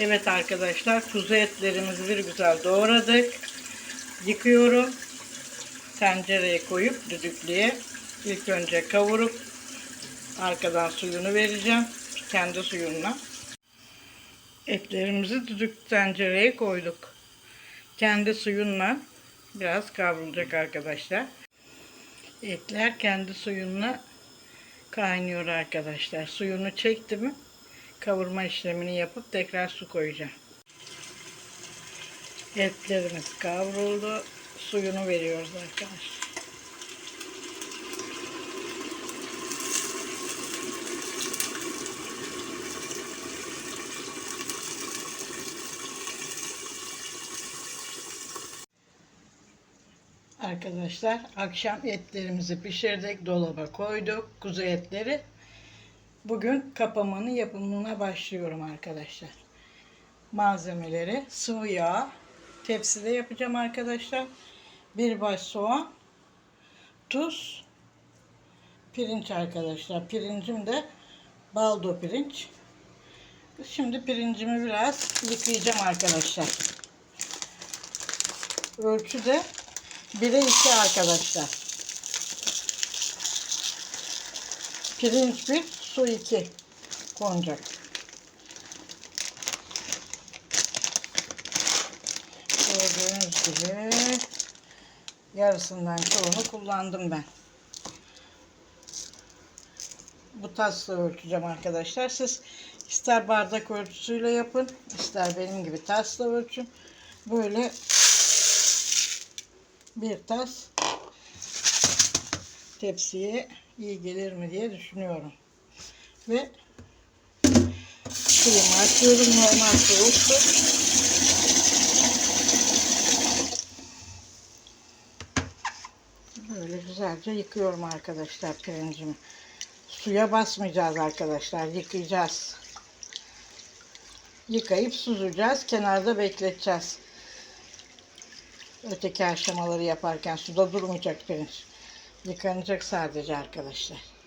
Evet arkadaşlar kuzu etlerimizi bir güzel doğradık. Yıkıyorum. Tencereye koyup düdüklüye ilk önce kavurup arkadan suyunu vereceğim. Kendi suyumla. Etlerimizi düdük tencereye koyduk. Kendi suyunla biraz kavrulacak arkadaşlar. Etler kendi suyunla kaynıyor arkadaşlar. Suyunu çekti mi kavurma işlemini yapıp tekrar su koyacağım. Etlerimiz kavruldu. Suyunu veriyoruz arkadaşlar. Arkadaşlar akşam etlerimizi pişirdik, dolaba koyduk, kuzu etleri. Bugün kapamanın yapımına başlıyorum arkadaşlar. Malzemeleri sıvı yağ, tepside yapacağım arkadaşlar. Bir baş soğan, tuz, pirinç arkadaşlar. Pirincim de baldo pirinç. Şimdi pirincimi biraz yıkayacağım arkadaşlar. Ölçü de 1'e 2 arkadaşlar. Pirinç 1, su 2 konacak. Gördüğünüz gibi yarısından çoğunu kullandım ben. Bu tasla ölçeceğim arkadaşlar. Siz ister bardak ölçüsüyle yapın, ister benim gibi tasla ölçün. Böyle bir tas tepsiye iyi gelir mi diye düşünüyorum. Ve suyumu açıyorum. Normal soğuk. Böyle güzelce yıkıyorum arkadaşlar pirincimi. Suya basmayacağız arkadaşlar. Yıkayacağız. Yıkayıp süzeceğiz. Kenarda bekleteceğiz. Öteki aşamaları yaparken suda durmayacak pirinç. Yıkanacak sadece arkadaşlar.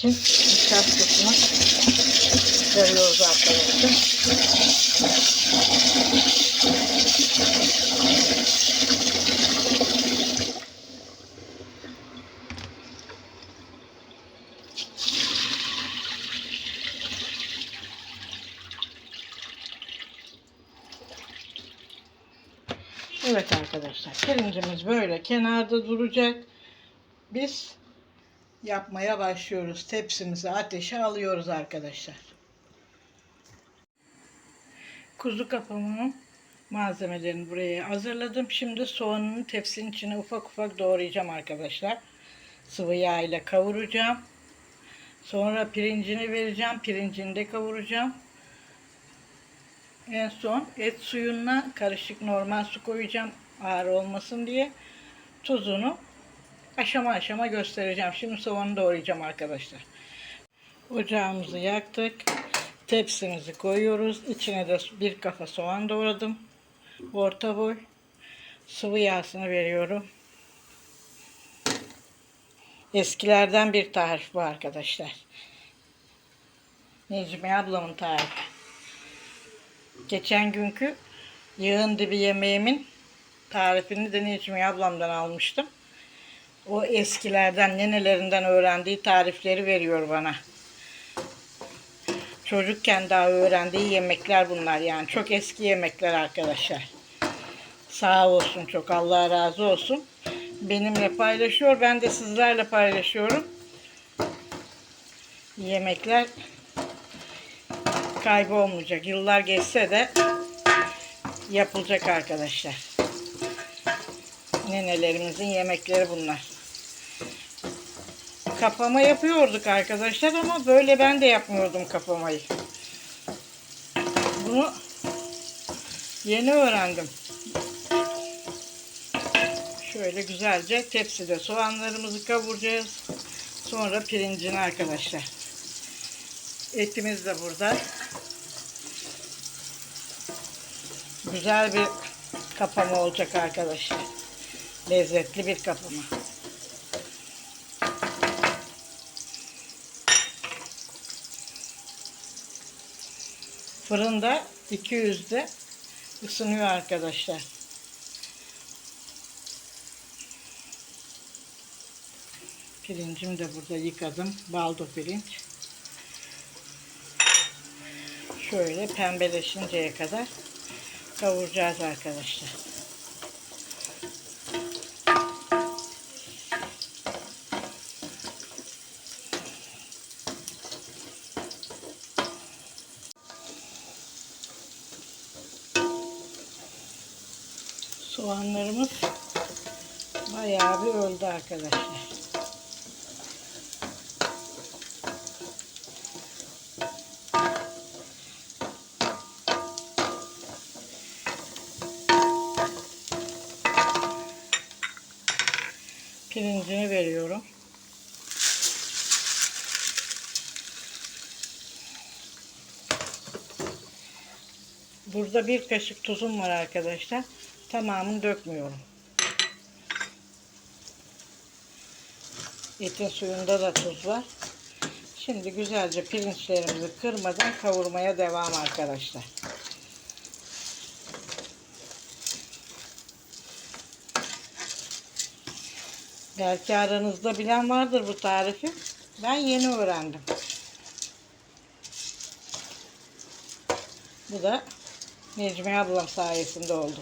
Pirincin nişastasını veriyoruz arkadaşlar. Evet arkadaşlar pirincimiz böyle kenarda duracak. Biz yapmaya başlıyoruz. Tepsimizi ateşe alıyoruz arkadaşlar. Kuzu kapamının malzemelerini buraya hazırladım. Şimdi soğanını tepsinin içine ufak ufak doğrayacağım arkadaşlar. Sıvı yağ ile kavuracağım. Sonra pirincini vereceğim. Pirincini de kavuracağım. En son et suyuna karışık normal su koyacağım ağır olmasın diye. Tuzunu aşama aşama göstereceğim. Şimdi soğanı doğrayacağım arkadaşlar. Ocağımızı yaktık. Tepsimizi koyuyoruz. İçine de bir kafa soğan doğradım. Orta boy. Sıvı yağsını veriyorum. Eskilerden bir tarif bu arkadaşlar. Necmi ablamın tarifi. Geçen günkü yağın dibi yemeğimin tarifini de Necmi ablamdan almıştım. O eskilerden, nenelerinden öğrendiği tarifleri veriyor bana. Çocukken daha öğrendiği yemekler bunlar yani. Çok eski yemekler arkadaşlar. Sağ olsun çok Allah razı olsun. Benimle paylaşıyor. Ben de sizlerle paylaşıyorum. Yemekler kaybolmayacak. Yıllar geçse de yapılacak arkadaşlar. Nenelerimizin yemekleri bunlar. Kapama yapıyorduk arkadaşlar ama böyle ben de yapmıyordum kapamayı. Bunu Yeni öğrendim. Şöyle güzelce tepside soğanlarımızı kavuracağız. Sonra pirincini arkadaşlar. Etimiz de burada. Güzel bir kapama olacak arkadaşlar. Lezzetli bir kapama. Fırında 200'de ısınıyor arkadaşlar. Pirincim de burada yıkadım. Baldo pirinç. Şöyle pembeleşinceye kadar kavuracağız arkadaşlar. Soğanlarımız bayağı bir öldü arkadaşlar. Pirincini veriyorum. Burada bir kaşık tuzum var arkadaşlar. Tamamını dökmüyorum. Etin suyunda da tuz var. Şimdi güzelce pirinçlerimizi kırmadan kavurmaya devam arkadaşlar. Belki aranızda bilen vardır bu tarifi. Ben yeni öğrendim. Bu da Necmiye ablam sayesinde oldu.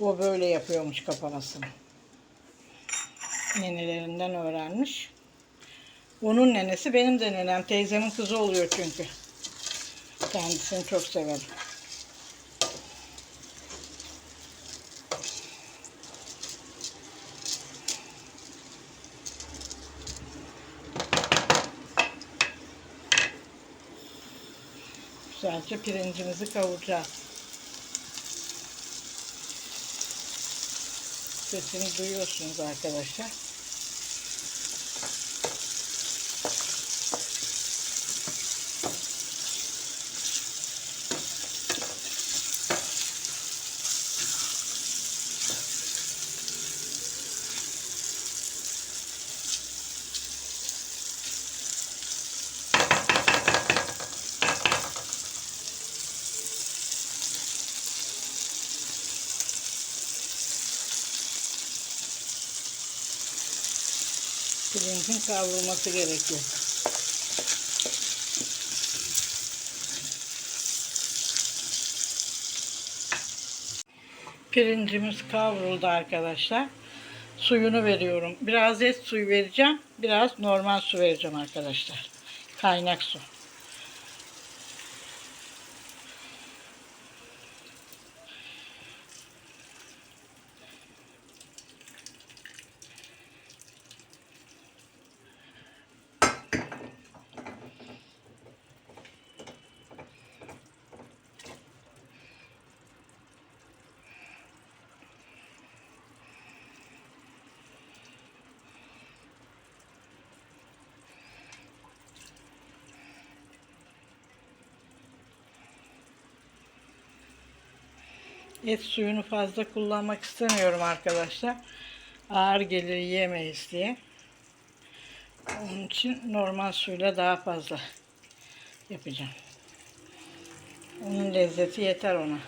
O böyle yapıyormuş kapamasını. Nenelerinden öğrenmiş. Onun nenesi benim de nenem. Teyzemin kızı oluyor çünkü. Kendisini çok severim. Güzelce pirincimizi kavuracağız. Sesini duyuyorsunuz arkadaşlar. Pirincin kavrulması gerekiyor. Pirincimiz kavruldu arkadaşlar. Suyunu veriyorum. Biraz et suyu vereceğim. Biraz normal su vereceğim arkadaşlar. Kaynak su. Et suyunu fazla kullanmak istemiyorum arkadaşlar. Ağır gelir yiyemeyiz diye. Onun için normal suyla daha fazla yapacağım. Onun lezzeti yeter ona.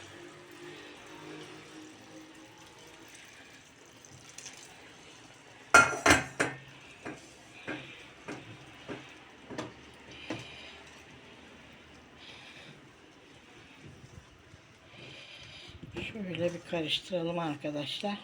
Şöyle bir karıştıralım arkadaşlar.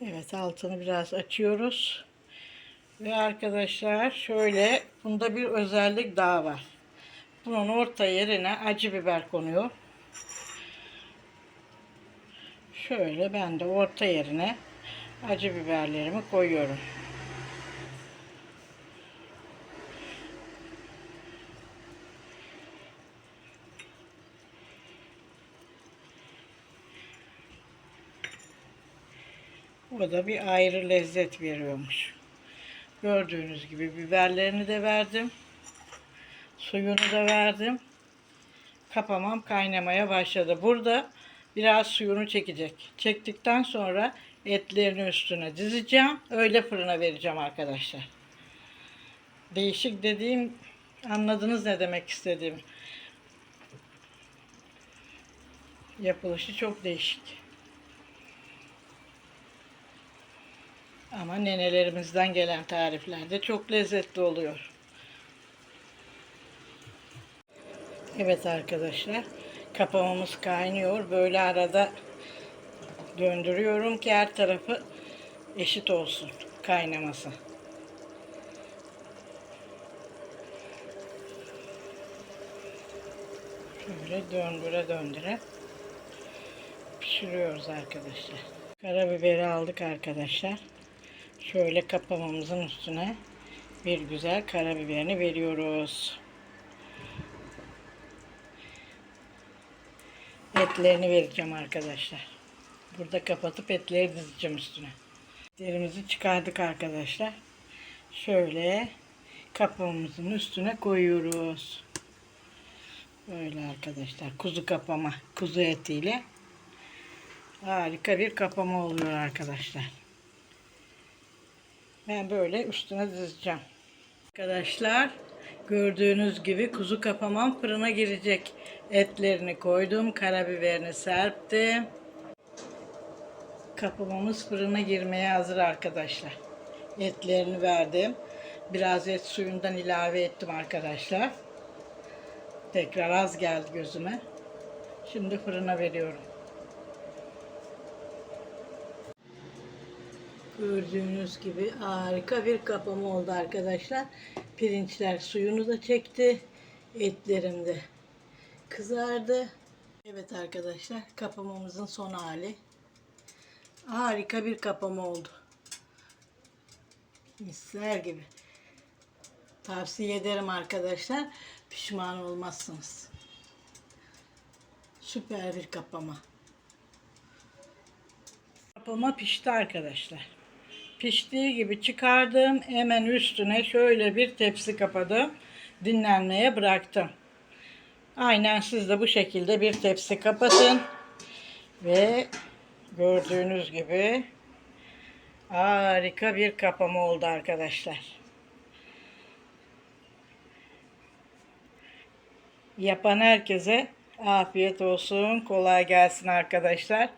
Evet altını biraz açıyoruz. Ve arkadaşlar şöyle bunda bir özellik daha var. Bunun orta yerine acı biber konuyor. Şöyle ben de orta yerine acı biberlerimi koyuyorum. O da bir ayrı lezzet veriyormuş. Gördüğünüz gibi biberlerini de verdim. Suyunu da verdim. Kapamam kaynamaya başladı. Burada biraz suyunu çekecek. Çektikten sonra etlerini üstüne dizeceğim. Öyle fırına vereceğim arkadaşlar. Değişik dediğim anladınız ne demek istediğim. Yapılışı çok değişik. Ama nenelerimizden gelen tariflerde çok lezzetli oluyor. Evet arkadaşlar, kapamamız kaynıyor. Böyle arada döndürüyorum ki her tarafı eşit olsun kaynaması. Şöyle döndüre döndüre pişiriyoruz arkadaşlar. Karabiberi aldık arkadaşlar. Şöyle kapamamızın üstüne bir güzel karabiberini veriyoruz. Etlerini vereceğim arkadaşlar. Burada kapatıp etleri dizeceğim üstüne. Etlerimizi çıkardık arkadaşlar. Şöyle kapağımızın üstüne koyuyoruz. Böyle arkadaşlar. Kuzu kapama. Kuzu etiyle. Harika bir kapama oluyor arkadaşlar. Ben böyle üstüne dizeceğim. Arkadaşlar gördüğünüz gibi kuzu kapamam fırına girecek. Etlerini koydum. Karabiberini serptim. Kapamamız fırına girmeye hazır arkadaşlar. Etlerini verdim. Biraz et suyundan ilave ettim arkadaşlar. Tekrar az geldi gözüme. Şimdi fırına veriyorum. Gördüğünüz gibi harika bir kapama oldu arkadaşlar. Pirinçler suyunu da çekti. Etlerim de kızardı. Evet arkadaşlar kapamamızın son hali. Harika bir kapama oldu. Misler gibi. Tavsiye ederim arkadaşlar. Pişman olmazsınız. Süper bir kapama. Kapama pişti arkadaşlar. Piştiği gibi çıkardım. Hemen üstüne şöyle bir tepsi kapadım. Dinlenmeye bıraktım. Aynen siz de bu şekilde bir tepsi kapatın. Ve gördüğünüz gibi harika bir kapama oldu arkadaşlar. Yapan herkese afiyet olsun. Kolay gelsin arkadaşlar.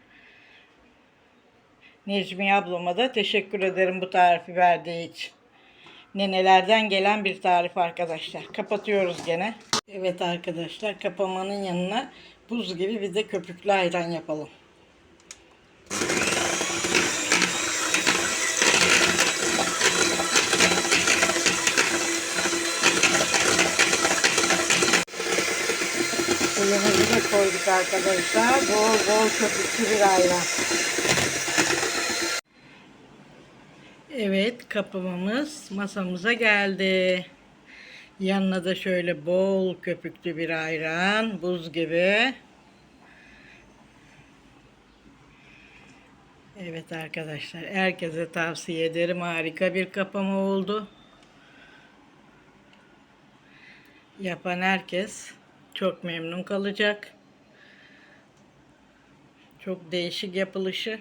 Necmiye ablama da teşekkür ederim bu tarifi verdiği için. Nenelerden gelen bir tarif arkadaşlar. Kapatıyoruz gene. Evet arkadaşlar kapamanın yanına buz gibi bir de köpüklü ayran yapalım. Suyumuzu da koyduk arkadaşlar. Bol bol köpüklü bir ayran. Evet kapamamız masamıza geldi. Yanına da şöyle bol köpüklü bir ayran, buz gibi. Evet arkadaşlar herkese tavsiye ederim. Harika bir kapama oldu. Yapan herkes çok memnun kalacak. Çok değişik yapılışı.